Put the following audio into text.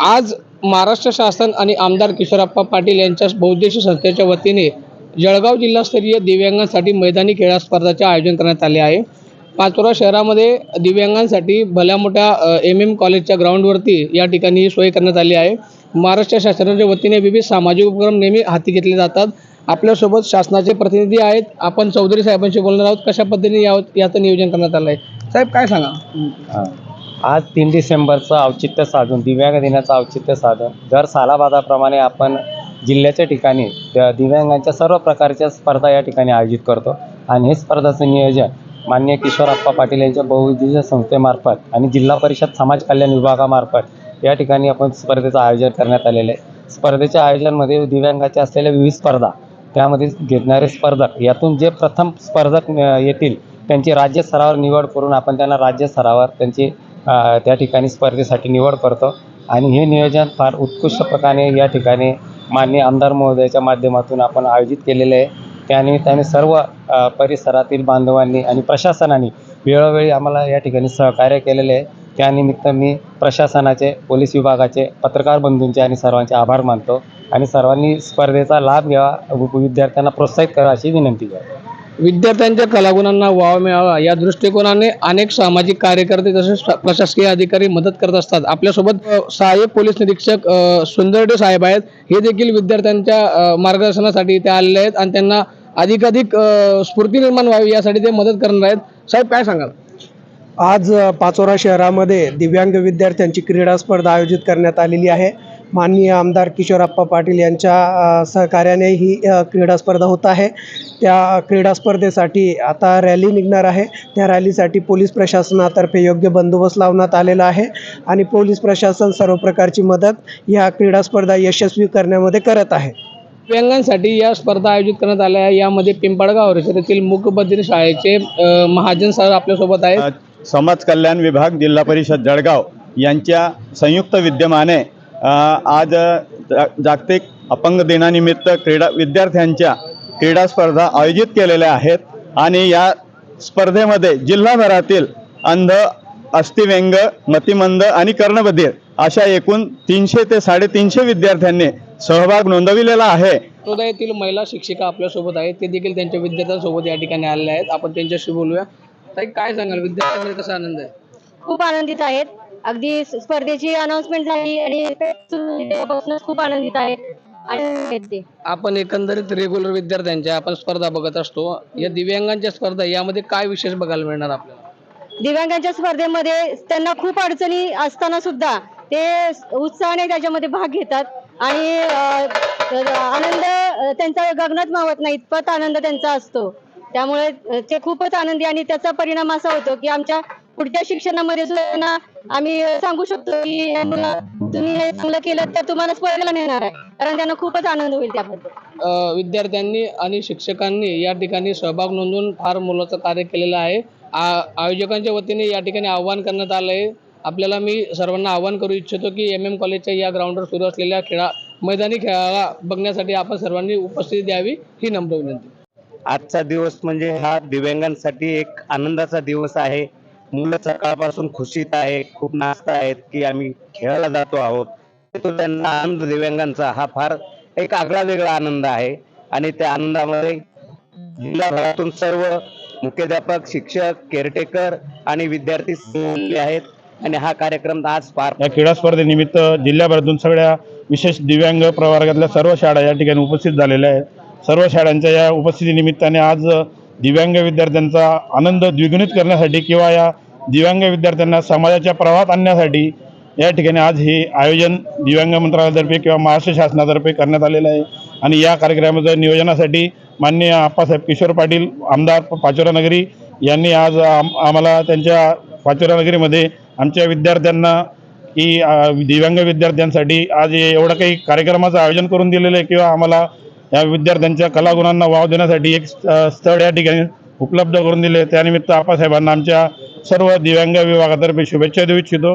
आज महाराष्ट्र शासन आणि आमदार किशोरप्पा पाटील यांच्या बहुउद्देशीय संस्थेच्या वतीने जळगाव जिल्हास्तरीय दिव्यांगांसाठी मैदानी खेळा स्पर्धाचे आयोजन करण्यात आले आहे. पाचोरा शहरामध्ये दिव्यांगांसाठी भल्या मोठ्या एम एम कॉलेजच्या ग्राउंडवरती या ठिकाणी ही सोय करण्यात आली आहे. महाराष्ट्र शासनाच्या वतीने विविध सामाजिक उपक्रम नेहमी हाती घेतले जातात. आपल्यासोबत शासनाचे प्रतिनिधी आहेत. आपण चौधरी साहेबांशी बोलणार आहोत. कशा पद्धतीने या याचं नियोजन करण्यात आलं आहे साहेब काय सांगा? हा. आज तीन डिसेंबरचं औचित्य साधून दिव्यांग दिनाचं औचित्य साधून दर सालाबादाप्रमाणे आपण जिल्ह्याच्या ठिकाणी दिव्यांगांच्या सर्व प्रकारच्या स्पर्धा या ठिकाणी आयोजित करतो. आणि हे स्पर्धाचं नियोजन मान्य किशोरप्पा पाटील यांच्या बहुउद्देशीय संस्थेमार्फत आणि जिल्हा परिषद समाज कल्याण विभागामार्फत या ठिकाणी आपण स्पर्धेचं आयोजन करण्यात आलेलं आहे. स्पर्धेच्या आयोजनामध्ये दिव्यांगाच्या असलेल्या विविध स्पर्धा त्यामध्ये घेतणारे स्पर्धक यातून जे प्रथम स्पर्धक येतील त्यांची राज्य स्तरावर निवड करून आपण त्यांना राज्य स्तरावर त्यांची त्या ठिकाणी स्पर्धेसाठी निवड करतो. आणि हे नियोजन फार उत्कृष्ट प्रकारे या ठिकाणी माननीय आमदार महोदयाच्या माध्यमातून आपण आयोजित केलेले आहे. त्यानिमित्ताने सर्व परिसरातील बांधवांनी आणि प्रशासनाने वेळोवेळी आम्हाला या ठिकाणी सहकार्य केलेले आहे. त्यानिमित्त मी प्रशासनाचे पोलीस विभागाचे पत्रकार बंधूंचे आणि सर्वांचे आभार मानतो. आणि सर्वांनी स्पर्धेचा लाभ घ्यावा विद्यार्थ्यांना प्रोत्साहित करा अशी विनंती करतो. विद्यार्थ्यांच्या कलागुणांना वाव मिळावा या दृष्टिकोनाने अनेक सामाजिक कार्यकर्ते तसेच प्रशासकीय अधिकारी मदत करत असतात. आपल्यासोबत सहाय्यक पोलीस निरीक्षक सुंदरडे साहेब आहेत. हे देखील विद्यार्थ्यांच्या मार्गदर्शनासाठी इथे आलेले आहेत आणि त्यांना अधिकाधिक स्फूर्ती निर्माण व्हावी यासाठी ते मदत करणार आहेत. साहेब काय सांगाल? आज पाचोरा शहरामध्ये दिव्यांग विद्यार्थ्यांची क्रीडा स्पर्धा आयोजित करण्यात आलेली आहे. माननीय आमदार किशोरप्पा पाटील यांच्या सहकार्याने ही क्रीडा स्पर्धा होत आहे. त्या क्रीडा स्पर्धेसाठी आता रॅली निघणार आहे. त्या रॅलीसाठी पोलीस प्रशासनातर्फे योग्य बंदोबस्त लावण्यात आलेला आहे आणि पोलीस प्रशासन सर्व प्रकारची मदत या क्रीडा स्पर्धा यशस्वी करण्यामध्ये करत आहे. दिव्यांगांसाठी या स्पर्धा आयोजित करण्यात आल्या. आहे यामध्ये पिंपळगाव परिसरातील मूकबधीर शाळेचे महाजन सर आपल्यासोबत आहेत. समाज कल्याण विभाग जिल्हा परिषद जळगाव यांच्या संयुक्त विद्यमाने आज जागतिक अपंग दिनानिमित्त क्रीडा विद्यार्थ्यांच्या क्रीडा स्पर्धा आयोजित केलेल्या आहेत आणि या स्पर्धेमध्ये जिल्हाभरातील अंध अस्थिव्यंग मतिमंद आणि कर्णबधीर अशा एकूण तीनशे ते साडेतीनशे विद्यार्थ्यांनी सहभाग नोंदविलेला आहे. येथील महिला शिक्षिका आपल्यासोबत आहेत. ते देखील त्यांच्या विद्यार्थ्यांसोबत या ठिकाणी आलेले आहेत. आपण त्यांच्याशी बोलूया. काय सांगाल? विद्यार्थ्यांमध्ये कसा आनंद आहे? खूप आनंदित आहेत. अगदी स्पर्धेची अनाउन्समेंट झाली आणि खूप आनंदित ते. आपण एकंदरीत रेग्युलर विद्यार्थ्यांच्या आपण स्पर्धा बघत असतो. या दिव्यांगांच्या स्पर्धा यामध्ये काय विशेष बघायला मिळणार आपल्याला? दिव्यांगांच्या स्पर्धेमध्ये त्यांना खूप अडचणी असताना सुद्धा ते उत्साहाने त्याच्यामध्ये भाग घेतात. आणि आनंद त्यांचा गगनात मावत नाही इतपत आनंद त्यांचा असतो. त्यामुळे ते खूपच आनंदी आणि त्याचा परिणाम असा होतो की आमच्या पुढच्या शिक्षणामध्ये सुद्धा त्यांना आम्ही सांगू शकतो की "हे मुलं, तुम्ही हे चांगलं केलं तर तुम्हाला स्पर्धेला नेणार आहे. कारण त्यांना खूपच आनंद होईल त्याबद्दल. विद्यार्थ्यांनी आणि शिक्षकांनी या ठिकाणी सहभाग नोंदवून फार मोलाचं कार्य केलेलं आहे. आयोजकांच्या वतीने या ठिकाणी आव्हान करण्यात आलं आहे. आपल्याला मी सर्वांना आव्हान करू इच्छितो की एम एम कॉलेजच्या या ग्राउंडवर सुरू असलेल्या खेळा मैदानी खेळाला बघण्यासाठी आपण सर्वांनी उपस्थिती द्यावी ही नम्र विनंती. आजचा दिवस म्हणजे हा दिव्यांगांसाठी एक आनंदाचा दिवस आहे. मुलं सकाळपासून खुशीत आहे खूप नाचत आहेत की आम्ही खेळायला जातो आहोत. तो त्यांना आनंद दिव्यांगांचा हा फार एक आगळा वेगळा आनंद आहे. आणि त्या आनंदामध्ये जिल्हाभरातून सर्व मुख्याध्यापक शिक्षक केअरटेकर आणि विद्यार्थी आहेत. आणि हा कार्यक्रम आज पार या क्रीडा स्पर्धेनिमित्त जिल्ह्याभरातून सगळ्या विशेष दिव्यांग प्रवर्गातल्या सर्व शाळा या ठिकाणी उपस्थित झालेल्या आहेत. सर्व शाळांच्या या उपस्थितीनिमित्ताने आज दिव्यांग विद्यार्थ्यांचा आनंद द्विगुणित करण्यासाठी किंवा या दिव्यांग विद्यार्थ्यांना समाजाच्या प्रवाहात आणण्यासाठी या ठिकाणी आज हे आयोजन दिव्यांग मंत्रालयातर्फे किंवा महाराष्ट्र शासनातर्फे करण्यात आलेलं आहे. आणि या कार्यक्रमाच्या नियोजनासाठी माननीय आप्पासाहेब किशोर पाटील आमदार पाचोरा नगरी यांनी आज आम आम्हाला त्यांच्या पाचोरा नगरीमध्ये आमच्या विद्यार्थ्यांना की दिव्यांग विद्यार्थ्यांसाठी आज एवढं काही कार्यक्रमाचं आयोजन करून दिलेलं आहे किंवा आम्हाला या विद्यार्थ्यांच्या कलागुणांना वाव देण्यासाठी एक स्थळ या ठिकाणी उपलब्ध करून दिले. त्यानिमित्त आपासाहेबांना आमच्या सर्व दिव्यांग विभागातर्फे शुभेच्छा देऊ इच्छितो.